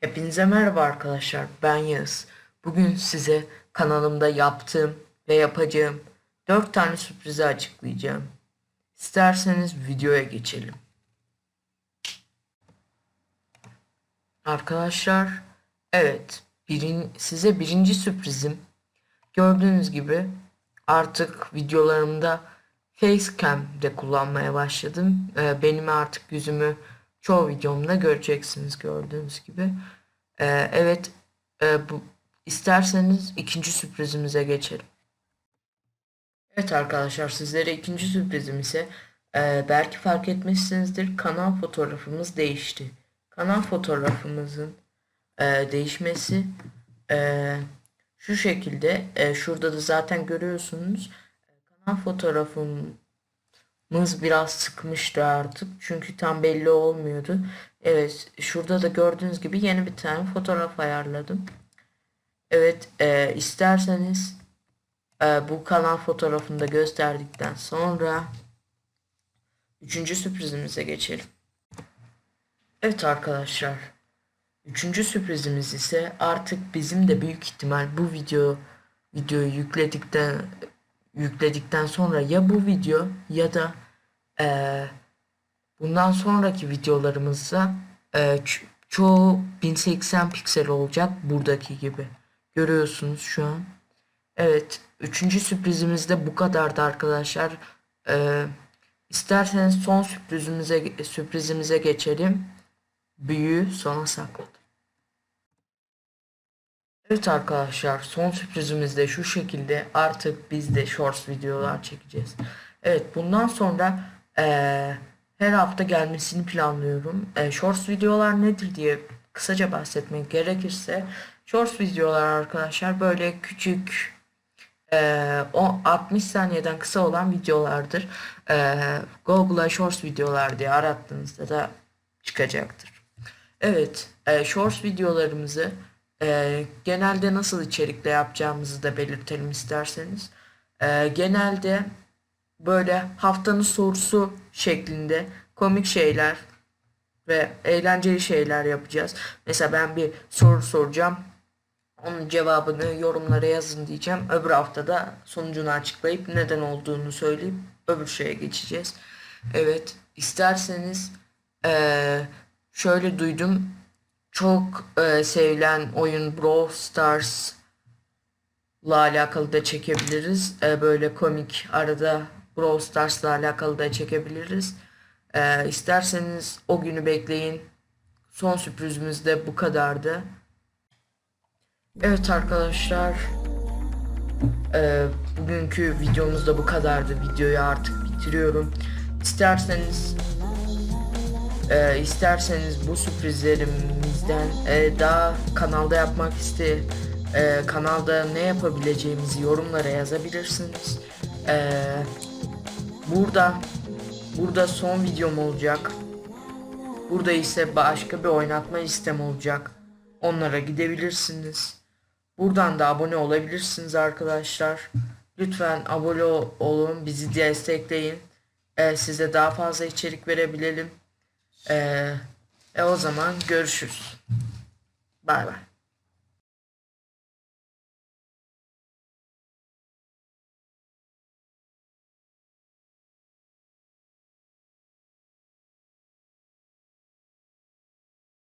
Hepinize merhaba arkadaşlar. Ben Yağız. Bugün size kanalımda yaptığım ve yapacağım 4 tane sürprizi açıklayacağım. İsterseniz videoya geçelim. Arkadaşlar, evet, birin, size birinci sürprizim. Gördüğünüz gibi artık videolarımda Facecam de kullanmaya başladım. Ee, benim artık yüzümü çoğu videomda göreceksiniz gördüğünüz gibi. Ee, evet, e, bu isterseniz ikinci sürprizimize geçelim. Evet arkadaşlar sizlere ikinci sürprizim ise e, belki fark etmişsinizdir kanal fotoğrafımız değişti. Kanal fotoğrafımızın e, değişmesi e, şu şekilde e, şurada da zaten görüyorsunuz E, kanal fotoğrafımız biraz sıkmıştı artık çünkü tam belli olmuyordu. Evet şurada da gördüğünüz gibi yeni bir tane fotoğraf ayarladım. Evet e, isterseniz e, bu kanal fotoğrafını da gösterdikten sonra üçüncü sürprizimize geçelim. Evet arkadaşlar. Üçüncü sürprizimiz ise artık bizim de büyük ihtimal bu video videoyu yükledikten yükledikten sonra ya bu video ya da eee, bundan sonraki videolarımızda ç- çoğu 1080 piksel olacak buradaki gibi. Görüyorsunuz şu an. Evet, üçüncü sürprizimiz de bu kadardı arkadaşlar. Eee isterseniz son sürprizimize sürprizimize geçelim. Büyüğü sona sakladım. Evet arkadaşlar son sürprizimiz de şu şekilde artık biz de shorts videolar çekeceğiz. Evet bundan sonra eee, her hafta gelmesini planlıyorum. Eee, shorts videolar nedir diye kısaca bahsetmek gerekirse shorts videolar arkadaşlar böyle küçük eee, o 60 saniyeden kısa olan videolardır. Eee Google'a shorts videolar diye arattığınızda da çıkacaktır. Evet, e, shorts videolarımızı e, genelde nasıl içerikle yapacağımızı da belirtelim isterseniz. E, genelde böyle haftanın sorusu şeklinde komik şeyler ve eğlenceli şeyler yapacağız. Mesela ben bir soru soracağım. Onun cevabını yorumlara yazın diyeceğim. Öbür haftada sonucunu açıklayıp neden olduğunu söyleyip öbür şeye geçeceğiz. Evet, isterseniz eee, şöyle duydum. Çok eee, sevilen oyun Brawl Stars ile alakalı da çekebiliriz. Eee, böyle komik arada Brawl Stars'la alakalı da çekebiliriz. Eee isterseniz o günü bekleyin. Son sürprizimiz de bu kadardı. Evet arkadaşlar. Ee, bugünkü videomuz da bu kadardı. Videoyu artık bitiriyorum. İsterseniz e, isterseniz bu sürprizlerimizden e, daha kanalda yapmak iste e, kanalda ne yapabileceğimizi yorumlara yazabilirsiniz. E, burada burada son videom olacak. Burada ise başka bir oynatma listem olacak. Onlara gidebilirsiniz. Buradan da abone olabilirsiniz arkadaşlar. Lütfen abone ol- olun, bizi destekleyin. Ee, size daha fazla içerik verebilelim. Ee, e o zaman görüşürüz. Bay bay.